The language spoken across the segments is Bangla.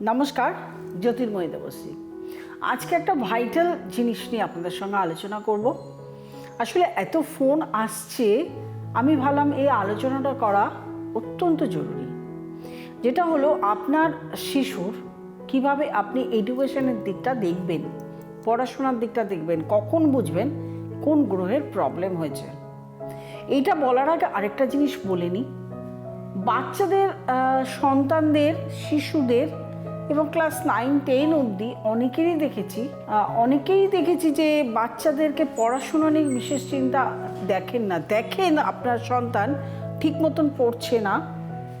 নমস্কার, জ্যোতির্ময়ী দেবশ্রী। আজকে একটা ভাইটাল জিনিস নিয়ে আপনাদের সঙ্গে আলোচনা করব। আসলে এত ফোন আসছে, আমি ভাবলাম এই আলোচনাটা করা অত্যন্ত জরুরি। যেটা হলো আপনার শিশুর কীভাবে আপনি এডুকেশনের দিকটা দেখবেন, পড়াশোনার দিকটা দেখবেন, কখন বুঝবেন, কোন গ্রহের প্রবলেম হয়েছে। এইটা বলার আগে আরেকটা জিনিস বলে বাচ্চাদের সন্তানদের, শিশুদের এবং ক্লাস নাইন, টেন অবধি অনেকেরই দেখেছি অনেকেই দেখেছি যে বাচ্চাদেরকে পড়াশোনা নিয়ে বিশেষ চিন্তা দেখেন না। দেখেন আপনার সন্তান ঠিক মতন পড়ছে না,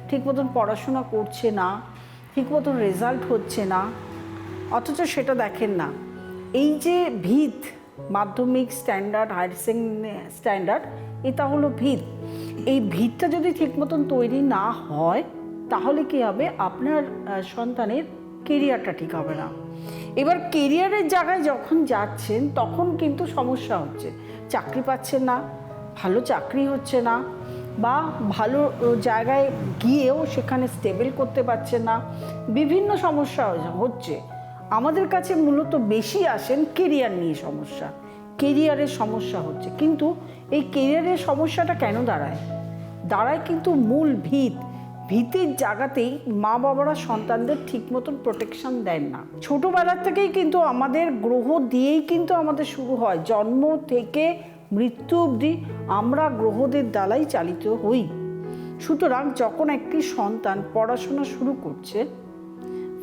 ঠিক মতন পড়াশোনা করছে না, ঠিক মতন রেজাল্ট হচ্ছে না, অথচ সেটা দেখেন না। এই যে ভিত, মাধ্যমিক স্ট্যান্ডার্ড হায়ার সেকেন্ডারি স্ট্যান্ডার্ড এটা হলো ভিত। এই ভিতটা যদি ঠিক মতন তৈরি না হয়, তাহলে কি হবে? আপনার সন্তানের কেরিয়ারটা ঠিক হবে না। এবার কেরিয়ারের জায়গায় যখন যাচ্ছেন, তখন কিন্তু সমস্যা হচ্ছে। চাকরি পাচ্ছেন না, ভালো চাকরি হচ্ছে না, বা ভালো জায়গায় গিয়েও সেখানে স্টেবল করতে পারছে না। বিভিন্ন সমস্যা হচ্ছে। আমাদের কাছে মূলত বেশি আসেন কেরিয়ার নিয়ে সমস্যা। কেরিয়ারের সমস্যা হচ্ছে। কিন্তু এই কেরিয়ারের সমস্যাটা কেন দাঁড়ায়? দাঁড়ায় কিন্তু মূল ভিত ভিতের জায়গাতেই মা বাবারা সন্তানদের ঠিক মতন প্রোটেকশন দেন না। ছোটোবেলার থেকেই কিন্তু আমাদের গ্রহ দিয়েই কিন্তু আমাদের শুরু হয়। জন্ম থেকে মৃত্যু অবধি আমরা গ্রহদের দ্বারাই চালিত হই। সুতরাং যখন একটি সন্তান পড়াশোনা শুরু করছে,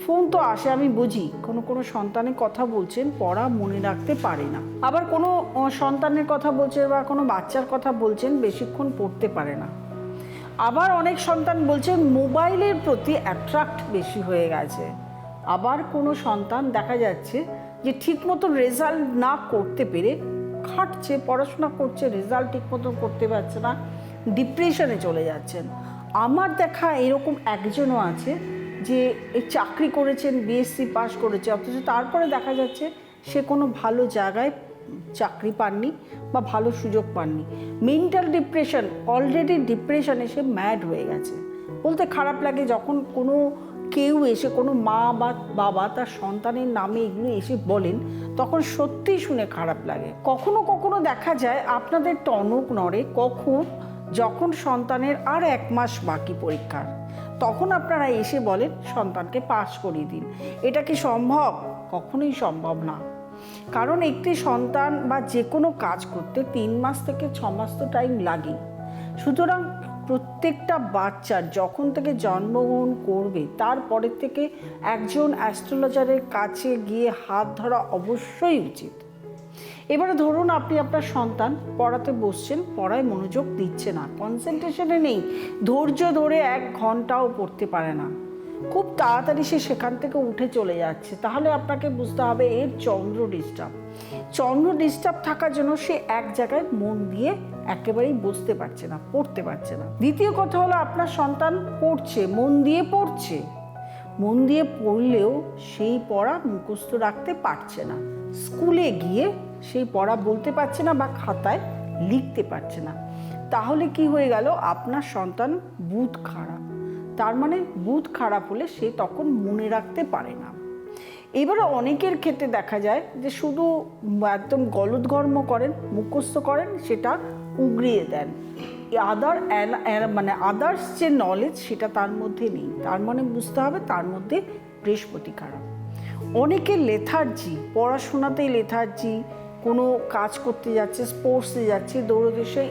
ফোন তো আসে, আমি বুঝি, কোনো কোনো সন্তানের কথা বলছেন, পড়া মনে রাখতে পারে না। আবার কোনো সন্তানের কথা বলছে বা কোনো বাচ্চার কথা বলছেন, বেশিক্ষণ পড়তে পারে না। আবার অনেক সন্তান বলছে মোবাইলের প্রতি অ্যাট্রাক্ট বেশি হয়ে গেছে। আবার কোনো সন্তান দেখা যাচ্ছে যে ঠিক মতো রেজাল্ট না করতে পেরে খাটছে, পড়াশোনা করছে রেজাল্ট ঠিক মতো করতে পারছে না ডিপ্রেশনে চলে যাচ্ছেন। আমার দেখা এরকম একজনও আছে যে এই চাকরি করেছেন বিএসসি পাস করেছে, অথচ তারপরে দেখা যাচ্ছে সে কোনো ভালো জায়গায় চাকরি পাননি বা ভালো সুযোগ পাননি। মেন্টাল ডিপ্রেশন অলরেডি ডিপ্রেশনে সে ম্যাড হয়ে গেছে। বলতে খারাপ লাগে যখন কোনো কেউ এসে, কোনো মা বা বাবা তার সন্তানের নামে এগুলো এসে বলেন, তখন সত্যিই শুনে খারাপ লাগে। কখনো কখনো দেখা যায় আপনাদের টনক নড়ে, কখন যখন সন্তানের আর এক মাস বাকি পরীক্ষার, তখন আপনারা এসে বলেন, সন্তানকে পাস করিয়ে দিন। এটা কি সম্ভব? কখনোই সম্ভব না। কারণ একটি সন্তান বা যে কোনো কাজ করতে তিন মাস থেকে ছ মাস তো টাইম লাগে সুতরাং প্রত্যেকটা বাচ্চার যখন থেকে জন্মগ্রহণ করবে তারপরের থেকে একজন অ্যাস্ট্রোলজারের কাছে গিয়ে হাত ধরা অবশ্যই উচিত। এবারে ধরুন আপনি আপনার সন্তান পড়াতে বসছেন, পড়ায় মনোযোগ দিচ্ছে না কনসেন্ট্রেশনে নেই, ধৈর্য ধরে এক ঘন্টাও পড়তে পারে না। খুব তাড়াতাড়ি সে সেখান থেকে উঠে চলে যাচ্ছে। তাহলে আপনাকে বুঝতে হবে এর চন্দ্র ডিস্টার্ব চন্দ্র ডিস্টার্ব থাকার জন্য সে এক জায়গায় মন দিয়ে একেবারেই বসতে পারছে না, পড়তে পারছে না। দ্বিতীয় কথা হলো আপনার সন্তান পড়ছে, মন দিয়ে পড়ছে। মন দিয়ে পড়লেও সেই পড়া মুখস্থ রাখতে পারছে না। স্কুলে গিয়ে সেই পড়া বলতে পারছে না বা খাতায় লিখতে পারছে না। তাহলে কি হয়ে গেল? আপনার সন্তান বুধ খারাপ তার মানে বুধ খারাপ হলে সে তখন মনে রাখতে পারে না। এবারে অনেকের ক্ষেত্রে দেখা যায় যে শুধু একদম গলদঘর্ম করেন, মুখস্থ করেন, সেটা উগড়িয়ে দেন। আদার মানে আদার্স যে নলেজ সেটা তার মধ্যে নেই। তার মানে বুঝতে হবে তার মধ্যে বৃহস্পতি খারাপ। অনেকের লেথার্জি পড়াশোনাতেই লেথার্জি কোনো কাজ করতে যাচ্ছে স্পোর্টসে যাচ্ছে, দৌড়তে, সে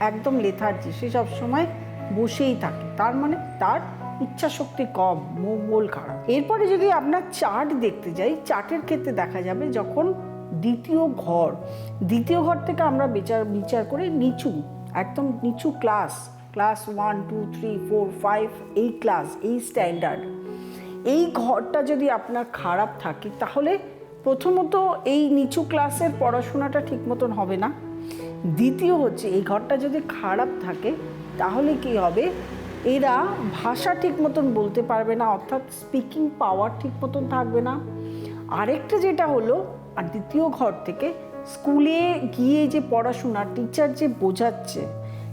একদম লেথার্জি সে সবসময় বসেই থাকে। তার মানে তার ইচ্ছা শক্তি কম, মঙ্গল খারাপ। এরপরে যদি আপনার চার্ট দেখতে যাই, চার্টের ক্ষেত্রে দেখা যাবে যখন দ্বিতীয় ঘর দ্বিতীয় ঘর থেকে আমরা বিচার বিচার করে নিচু, একদম নিচু class class one two three four five এই ক্লাস এই স্ট্যান্ডার্ড এই ঘরটা যদি আপনার খারাপ থাকে, তাহলে প্রথমত এই নিচু ক্লাসের পড়াশোনাটা ঠিক মতন হবে না। দ্বিতীয় হচ্ছে, এই ঘরটা যদি খারাপ থাকে, তাহলে কি হবে? এরা ভাষা ঠিক মতন বলতে পারবে না, অর্থাৎ স্পিকিং পাওয়ার ঠিক মতন থাকবে না। আরেকটা যেটা হলো, আর দ্বিতীয় ঘর থেকে স্কুলে গিয়ে যে পড়াশোনা টিচার যে বোঝাচ্ছে,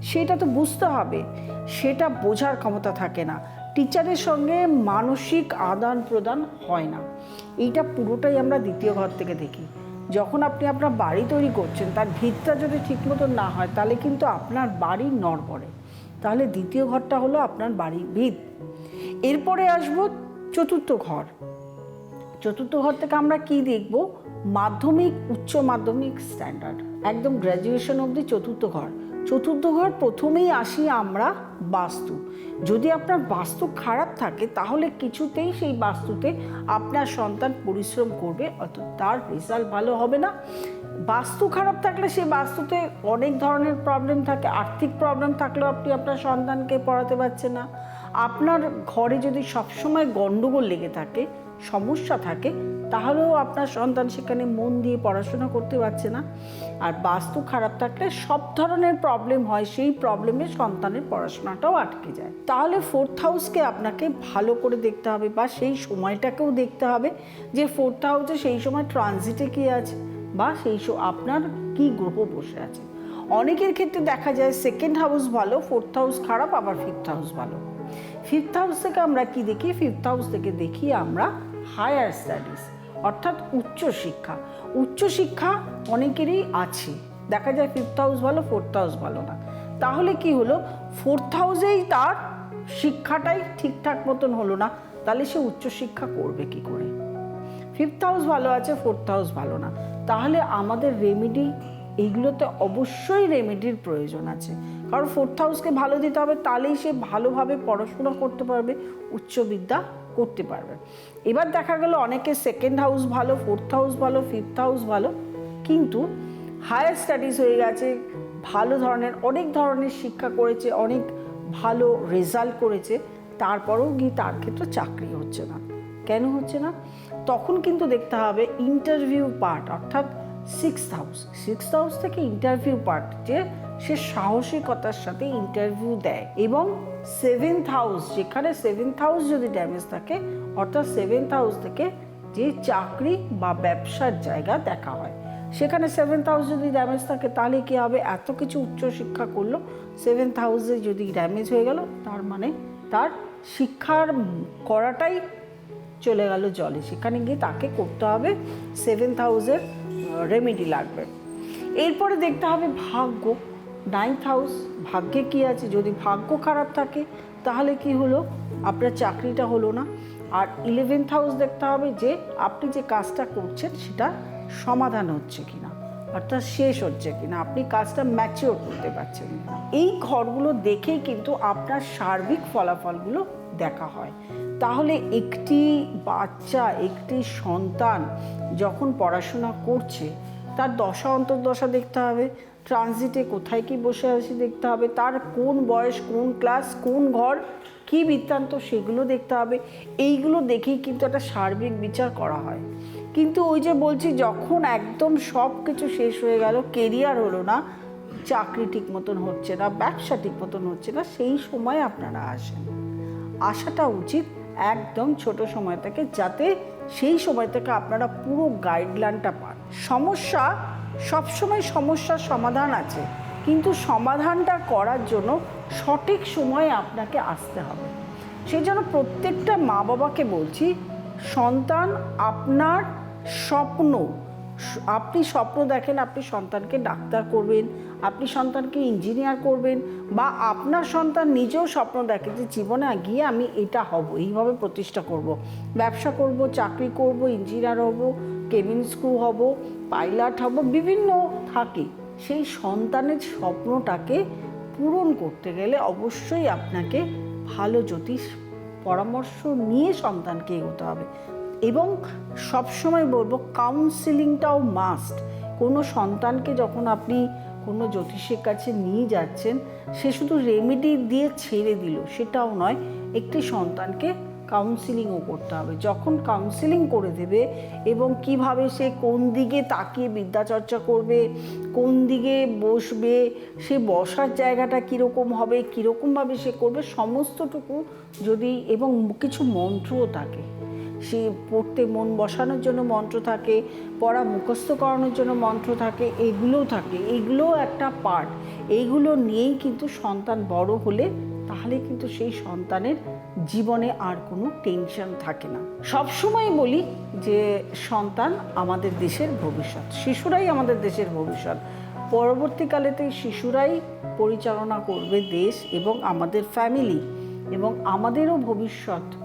সেটা তো বুঝতে হবে। সেটা বোঝার ক্ষমতা থাকে না। টিচারের সঙ্গে মানসিক আদান প্রদান হয় না। এইটা পুরোটাই আমরা দ্বিতীয় ঘর থেকে দেখি। যখন আপনি আপনার বাড়ি তৈরি করছেন, তার ভিতটা যদি ঠিক মতন না হয়, তাহলে কিন্তু আপনার বাড়ি নড় পড়ে। তাহলে দ্বিতীয় ঘরটা হলো আপনার বাড়ির ভিত। এরপরে আসব চতুর্থ ঘর। চতুর্থ ঘর থেকে আমরা কি দেখব? মাধ্যমিক, উচ্চ মাধ্যমিক স্ট্যান্ডার্ড একদম গ্র্যাজুয়েশন অবধি চতুর্থ ঘর। চতুর্থ ঘর প্রথমেই আসি আমরা বাস্তু। যদি আপনার বাস্তু খারাপ থাকে, তাহলে কিছুতেই সেই বাস্তুতে আপনার সন্তান পরিশ্রম করবে অত তার রেজাল্ট ভালো হবে না। বাস্তু খারাপ থাকলে সেই বাস্তুতে অনেক ধরনের প্রবলেম থাকে। আর্থিক প্রবলেম থাকলেও আপনি আপনার সন্তানকে পড়াতে পারছেন না। আপনার ঘরে যদি সবসময় গণ্ডগোল লেগে থাকে, সমস্যা থাকে তাহলেও আপনার সন্তান সেখানে মন দিয়ে পড়াশোনা করতে পারছে না। আর বাস্তু খারাপ থাকলে সব ধরনের প্রবলেম হয়, সেই প্রবলেমে সন্তানের পড়াশোনাটাও আটকে যায়। তাহলে ফোর্থ হাউসকে আপনাকে ভালো করে দেখতে হবে বা সেই সময়টাকেও দেখতে হবে যে ফোর্থ হাউসে সেই সময় ট্রানজিটে কী আছে বা সেই আপনার কি গ্রহ বসে আছে। অনেকের ক্ষেত্রে দেখা যায় সেকেন্ড হাউস ভালো ফোর্থ হাউস খারাপ, আবার ফিফথ হাউস ভালো। ফিফথ হাউস থেকে আমরা কি দেখি? ফিফথ হাউস থেকে দেখি আমরা হায়ার স্টাডিজ অর্থাৎ উচ্চশিক্ষা উচ্চশিক্ষা অনেকেরই আছে। দেখা যায় ফিফথ হাউস ভালো ফোর্থ হাউস ভালো না। তাহলে কি হলো? ফোর্থ হাউসেই তার শিক্ষাটাই ঠিকঠাক মতন হলো না। তাহলে সে উচ্চশিক্ষা করবে কি করে? ফিফথ হাউস ভালো আছে ফোর্থ হাউস ভালো না। তাহলে আমাদের রেমেডি এইগুলোতে অবশ্যই রেমেডির প্রয়োজন আছে। কারণ ফোর্থ হাউসকে ভালো দিতে হবে, তাহলেই সে ভালোভাবে পড়াশোনা করতে পারবে উচ্চবিদ্যা করতে পারবে। এবার দেখা গেল অনেকে সেকেন্ড হাউস ভালো ফোর্থ হাউস ভালো ফিফথ হাউস ভালো, কিন্তু হায়ার স্টাডিজ হয়ে গেছে, ভালো ধরনের, অনেক ধরনের শিক্ষা করেছে, অনেক ভালো রেজাল্ট করেছে, তারপরেও গিয়ে তার ক্ষেত্রে চাকরি হচ্ছে না। কেন হচ্ছে না? তখন কিন্তু দেখতে হবে ইন্টারভিউ পার্ট অর্থাৎ সিক্স হাউস সিক্স হাউস থেকে ইন্টারভিউ পার্ট যে সে সাহসিকতার সাথে ইন্টারভিউ দেয় এবং সেভেন্থ হাউস যেখানে সেভেন্থ হাউস যদি ড্যামেজ থাকে, অর্থাৎ সেভেন্থ হাউস থেকে যে চাকরি বা ব্যবসার জায়গা দেখা হয়, সেখানে সেভেন্থ হাউস যদি ড্যামেজ থাকে, তাহলে কী হবে? এত কিছু উচ্চশিক্ষা করল সেভেন্থ হাউসে যদি ড্যামেজ হয়ে গেল, তার মানে তার শিক্ষার করাটাই চলে গেল জলে। সেখানে গিয়ে তাকে করতে হবে সেভেন্থ হাউসের রেমেডি লাগবে। এরপরে দেখতে হবে ভাগ্য। নাইন্থ হাউস ভাগ্যে কি আছে? যদি ভাগ্য খারাপ থাকে, তাহলে কি হলো? আপনার চাকরিটা হলো না। আর ইলেভেন্থ হাউস দেখতে হবে যে, আপনি যে কাজটা করছেন সেটা সমাধান হচ্ছে কিনা? অর্থাৎ শেষ হচ্ছে কি না আপনি কাজটা ম্যাচিওর করতে পারছেন এই ঘরগুলো দেখেই কিন্তু আপনার সার্বিক ফলাফলগুলো দেখা হয়। তাহলে একটি বাচ্চা, একটি সন্তান যখন পড়াশোনা করছে, তার দশা, অন্তর্দশা দেখতে হবে। ট্রানজিটে কোথায় কি বসে আছে দেখতে হবে, তার কোন বয়স, কোন ক্লাস কোন ঘর, কি বৃত্তান্ত সেগুলো দেখতে হবে। এইগুলো দেখেই কিন্তু একটা সার্বিক বিচার করা হয়। কিন্তু ওই যে বলছি, যখন একদম সব কিছু শেষ হয়ে গেল কেরিয়ার হলো না, চাকরি ঠিক মতন হচ্ছে না, ব্যবসা ঠিক মতন হচ্ছে না, সেই সময় আপনারা আসেন। আসাটা উচিত একদম ছোট সময় থেকে, যাতে সেই সময় থেকে আপনারা পুরো গাইডলাইনটা পান। সমস্যা সবসময় সমস্যার সমাধান আছে, কিন্তু সমাধানটা করার জন্য সঠিক সময়ে আপনাকে আসতে হবে সেই জন্য প্রত্যেকটা মা বাবাকে বলছি, সন্তান আপনার স্বপ্ন, আপনি স্বপ্ন দেখেন, আপনি সন্তানকে ডাক্তার করবেন, আপনি সন্তানকে ইঞ্জিনিয়ার করবেন, বা আপনার সন্তান নিজেও স্বপ্ন দেখে যে, জীবনে গিয়ে আমি এটা হব, এইভাবে প্রতিষ্ঠা করব। ব্যবসা করব, চাকরি করব, ইঞ্জিনিয়ার হব কেবিন স্ক্রু হব, পাইলট হব, বিভিন্ন থাকে। সেই সন্তানের স্বপ্নটাকে পূরণ করতে গেলে অবশ্যই আপনাকে ভালো জ্যোতিষ পরামর্শ নিয়ে সন্তানকে এগোতে হবে। এবং সবসময় বলব কাউন্সিলিংটাও মাস্ট কোনো সন্তানকে যখন আপনি কোনো জ্যোতিষের কাছে নিয়ে যাচ্ছেন, সে শুধু রেমেডি দিয়ে ছেড়ে দিল, সেটাও নয়, একটি সন্তানকে কাউন্সিলিংও করতে হবে। যখন কাউন্সিলিং করে দেবে এবং কীভাবে সে কোন দিকে তাকিয়ে বিদ্যাচর্চা করবে, কোন দিকে বসবে, সে বসার জায়গাটা কীরকম হবে, কীরকমভাবে সে করবে, সমস্তটুকু যদি এবং কিছু মন্ত্রও থাকে। সে পড়তে মন বসানোর জন্য মন্ত্র থাকে, পড়া মুখস্থ করানোর জন্য মন্ত্র থাকে, এগুলোও থাকে। এগুলোও একটা পার্ট এইগুলো নিয়েই কিন্তু সন্তান বড় হলে তাহলে কিন্তু সেই সন্তানের জীবনে আর কোনো টেনশন থাকে না। সবসময় বলি যে, সন্তান আমাদের দেশের ভবিষ্যৎ। শিশুরাই আমাদের দেশের ভবিষ্যৎ। পরবর্তীকালেতে শিশুরাই পরিচালনা করবে দেশ এবং আমাদের ফ্যামিলি এবং আমাদেরও ভবিষ্যৎ।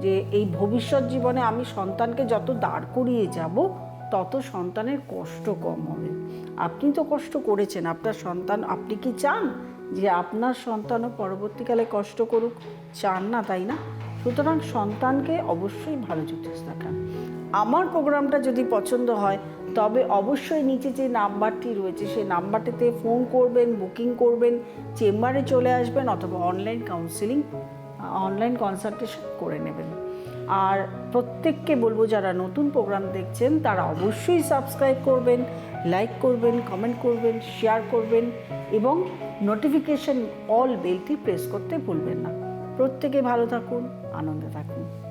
যে, এই ভবিষ্যৎ জীবনে আমি সন্তানকে যত দাঁড় করিয়ে যাব, তত সন্তানের কষ্ট কম হবে। আপনি তো কষ্ট করেছেন। আপনার সন্তান আপনি কি চান? যে আপনার সন্তানও পরবর্তীকালে কষ্ট করুক, চান না, তাই না? সুতরাং সন্তানকে অবশ্যই ভালো চোখে দেখান। আমার প্রোগ্রামটা যদি পছন্দ হয়, তবে অবশ্যই নিচে যে নাম্বারটি রয়েছে সেই নাম্বারটিতে ফোন করবেন, বুকিং করবেন, চেম্বারে চলে আসবেন অথবা অনলাইন কাউন্সিলিং অনলাইন কনসালটেশন করে নেবেন। আর প্রত্যেককে বলব, যারা নতুন প্রোগ্রাম দেখছেন, তারা অবশ্যই সাবস্ক্রাইব করবেন। লাইক করবেন কমেন্ট করবেন শেয়ার করবেন এবং নোটিফিকেশন অল বেলটি প্রেস করতে ভুলবেন না। প্রত্যেকে ভালো থাকুন, আনন্দে থাকুন।